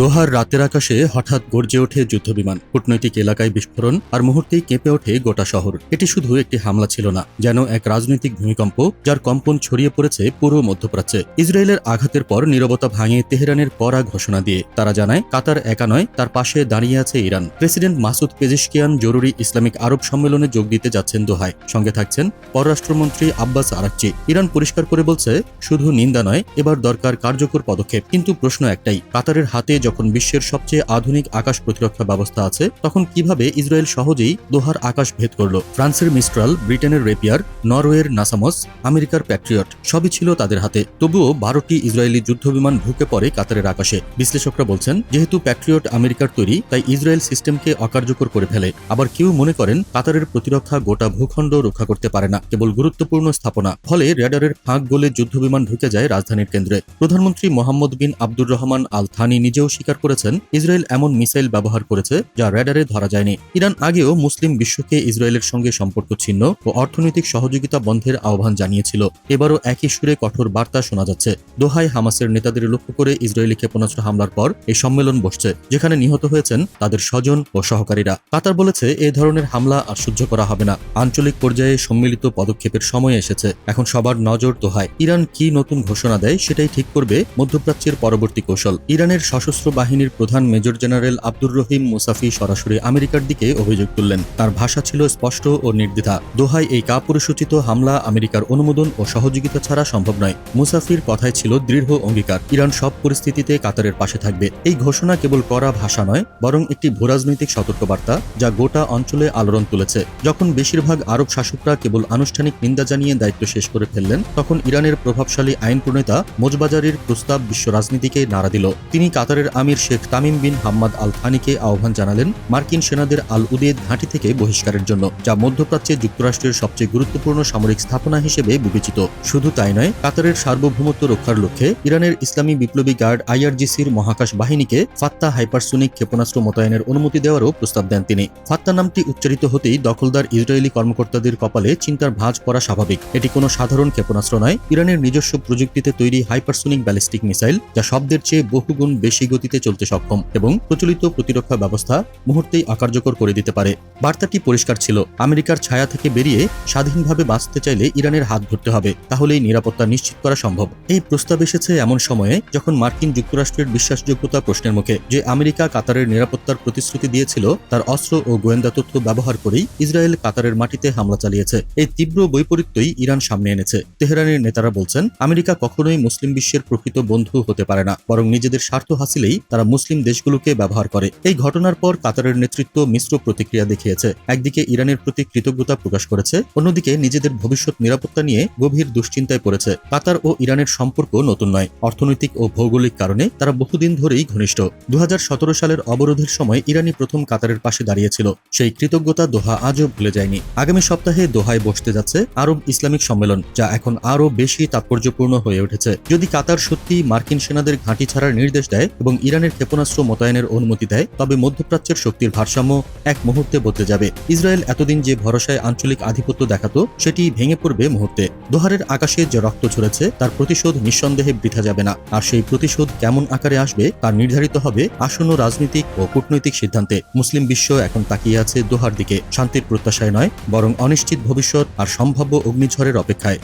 দোহার রাতের আকাশে হঠাৎ গর্জে ওঠে যুদ্ধবিমান। কূটনৈতিক এলাকায় বিস্ফোরণ আর মুহূর্তেই কেঁপে ওঠে গোটা শহর। এটি শুধু একটি হামলা ছিল না, যেন এক রাজনৈতিক ভূমিকম্প যার কম্পন ছড়িয়ে পড়েছে পুরো মধ্যপ্রাচ্যে। ইসরায়েলের আঘাতের পর নীরবতা ভাঙে তেহরানের কড়া ঘোষণা দিয়ে। তারা জানায়, কাতার একা নয়, তার পাশে দাঁড়িয়ে আছে ইরান। প্রেসিডেন্ট মাসুদ পেজিশকিয়ান জরুরি ইসলামিক আরব সম্মেলনে যোগ দিতে যাচ্ছেন দোহায়। সঙ্গে থাকছেন পররাষ্ট্রমন্ত্রী আব্বাস আরাকচি। ইরান পরিষ্কার করে বলছে, শুধু নিন্দা নয়, এবার দরকার কার্যকর পদক্ষেপ। কিন্তু প্রশ্ন একটাই, কাতারের হাতে যখন বিশ্বের সবচেয়ে আধুনিক আকাশ প্রতিরক্ষা ব্যবস্থা আছে, তখন কীভাবে ইসরায়েল সহজেই দোহার আকাশ ভেদ করল? ফ্রান্সের মিস্ট্রাল, ব্রিটেনের রেপিয়ার, নরওয়ের নাসামস, আমেরিকার প্যাট্রিয়ট, সবই ছিল তাদের হাতে। তবুও বারোটি ইসরায়েলি যুদ্ধবিমান ঢুকে পড়ে কাতারের আকাশে। বিশ্লেষকরা বলছেন, যেহেতু প্যাট্রিয়ট আমেরিকার তৈরি, তাই ইসরায়েল সিস্টেমকে অকার্যকর করে ফেলে। আবার কেউ মনে করেন, কাতারের প্রতিরক্ষা গোটা ভূখণ্ড রক্ষা করতে পারে না। কেবল গুরুত্বপূর্ণ স্থাপনা। ফলে রেডারের ফাঁক গলে যুদ্ধবিমান ঢুকে যায় রাজধানীর কেন্দ্রে। প্রধানমন্ত্রী Mohammed bin Abdur Rahman Al Thani নিজেও স্বীকার করেছেন, ইসরায়েল এমন মিসাইল ব্যবহার করেছে যা রেডারে ধরা যায়নি। ইরান আগেও মুসলিম বিশ্বকে ইসরায়েলের সঙ্গে সম্পর্ক ছিন্ন ও অর্থনৈতিক সহযোগিতা বন্ধের আহ্বান জানিয়েছিল। এবারও একই সুরে কঠোর বার্তা শোনা যাচ্ছে। দোহায় হামাসের নেতাদের লক্ষ্য করে ইসরায়েলি ক্ষেপণাস্ত্র হামলার পর এই সম্মেলন বসছে, যেখানে নিহত হয়েছেন তাদের স্বজন ও সহকারীরা। কাতার বলেছে, এ ধরনের হামলা আর সহ্য করা হবে না। আঞ্চলিক পর্যায়ে সম্মিলিত পদক্ষেপের সময় এসেছে। এখন সবার নজর দোহায়। ইরান কি নতুন ঘোষণা দেয় সেটাই ঠিক করবে মধ্যপ্রাচ্যের পরবর্তী কৌশল। ইরানের সশস্ত্র বাহিনীর প্রধান major general Abdur Rahim Musavi সরাসরি আমেরিকার দিকে অভিযোগ তুললেন। তার ভাষা ছিল স্পষ্ট ও নির্দ্বিধা। দোহায় এই কাপুরুষোচিত হামলা আমেরিকার অনুমোদন ও সহযোগিতা ছাড়া সম্ভব নয়। মুসাফির কথায় ছিল দৃঢ় অঙ্গীকার। ইরান সব পরিস্থিতিতে কাতারের পাশে থাকবে। এই ঘোষণা কেবল করা ভাষা নয়, বরং একটি ভূরাজনৈতিক সতর্কবার্তা যা গোটা অঞ্চলে আলোড়ন তুলেছে। যখন বেশিরভাগ আরব শাসকরা কেবল আনুষ্ঠানিক নিন্দা জানিয়ে দায়িত্ব শেষ করে ফেললেন, তখন ইরানের প্রভাবশালী আইন প্রণেতা মোজবাজারির প্রস্তাব বিশ্ব রাজনীতিকে নাড়া দিল। তিনি কাতারের আমির শেখ তামিম বিন হাম্মাদ আল থানিকে আহ্বান জানালেন মার্কিন সেনাদের আল উদেদ ঘাঁটি থেকে বহিষ্কারের জন্য, যা মধ্যপ্রাচ্যে যুক্তরাষ্ট্রের সবচেয়ে গুরুত্বপূর্ণ সামরিক স্থাপনা হিসেবে বিবেচিত। শুধু তাই নয়, কাতারের সার্বভৌমত্ব রক্ষার লক্ষ্যে ইরানের ইসলামী বিপ্লবী গার্ড আইআরজিসির মহাকাশ বাহিনীকে ফাত্তা হাইপারসোনিক ক্ষেপণাস্ত্র মোতায়েনের অনুমতি দেওয়ারও প্রস্তাব দেন তিনি। ফাত্তা নামটি উচ্চারিত হতেই দখলদার ইসরায়েলি কর্মকর্তাদের কপালে চিন্তার ভাঁজ পড়া স্বাভাবিক। এটি কোনো সাধারণ ক্ষেপণাস্ত্র নয়, ইরানের নিজস্ব প্রযুক্তিতে তৈরি হাইপারসোনিক ব্যালিস্টিক মিসাইল, যা শব্দের চেয়ে বহুগুণ বেশি গতিতে চলতে সক্ষম এবং প্রচলিত প্রতিরক্ষা ব্যবস্থা মুহূর্তেই অকার্যকর করে দিতে পারে। বার্তাটি পরিষ্কার ছিল। আমেরিকার ছায়া থেকে বেরিয়ে স্বাধীনভাবে বাঁচতে চাইলে ইরানের হাত ধরতে হবে। তাহলেই নিরাপত্তা নিশ্চিত করা সম্ভব। এই প্রস্তাব এসেছে এমন সময়ে যখন মার্কিন যুক্তরাষ্ট্রের বিশ্বাসযোগ্যতা প্রশ্নের মুখে যে আমেরিকা কাতারের নিরাপত্তার প্রতিশ্রুতি দিয়েছিল, তার অস্ত্র ও গোয়েন্দা তথ্য ব্যবহার করেই ইসরায়েল কাতারের মাটিতে হামলা চালিয়েছে। এই তীব্র বৈপরীত্যই ইরান সামনে এনেছে। তেহরানের নেতারা বলছেন, আমেরিকা কখনোই মুসলিম বিশ্বের প্রকৃত বন্ধু হতে পারে না, বরং নিজেদের স্বার্থ হাসিলেই তারা মুসলিম দেশগুলোকে ব্যবহার করে। এই ঘটনার পর কাতারের নেতৃত্ব মিশ্র প্রতিক্রিয়া দেখিয়েছে। একদিকে ইরানের প্রতি কৃতজ্ঞতা প্রকাশ করেছে, অন্যদিকে নিজেদের ভবিষ্যৎ নিরাপত্তা নিয়ে গভীর দুশ্চিন্তায় পড়েছে। কাতার ও ইরানের সম্পর্ক নতুন নয়। অর্থনৈতিক ও ভৌগোলিক কারণে তারা বহুদিন ধরেই ঘনিষ্ঠ। দু হাজার সতেরো সালের অবরোধের সময় ইরানি প্রথম কাতারের পাশে দাঁড়িয়েছিল। সেই কৃতজ্ঞতা দোহা আজও ভুলে যায়নি। আগামী সপ্তাহে দোহায় বসতে যাচ্ছে আরব ইসলামিক সম্মেলন, যা এখন আরও বেশি তাৎপর্যপূর্ণ হয়ে উঠেছে। যদি কাতার সত্যি মার্কিন সেনাদের ঘাঁটি ছাড়ার নির্দেশ দেয় এবং ইরানের ক্ষেপণাস্ত্র মোতায়েনের অনুমতি দেয়, তবে মধ্যপ্রাচ্যের শক্তির ভারসাম্য এক মুহূর্তে বদলে যাবে। ইসরায়েল এতদিন যে ভরসায় আঞ্চলিক আধিপত্য দেখাতো, সেটি ভেঙে পড়বে মুহূর্তে। দোহারের আকাশে যে রক্ত ঝরেছে, তার প্রতিশোধ নিঃসন্দেহে বৃথা যাবে না। আর সেই প্রতিশোধ কেমন আকারে আসবে, তা নির্ধারিত হবে আসন্ন রাজনৈতিক ও কূটনৈতিক সিদ্ধান্তে। মুসলিম বিশ্ব এখন তাকিয়ে আছে দোহার দিকে, শান্তির প্রত্যাশায় নয়, বরং অনিশ্চিত ভবিষ্যৎ আর সম্ভাব্য অগ্নিঝড়ের অপেক্ষায়।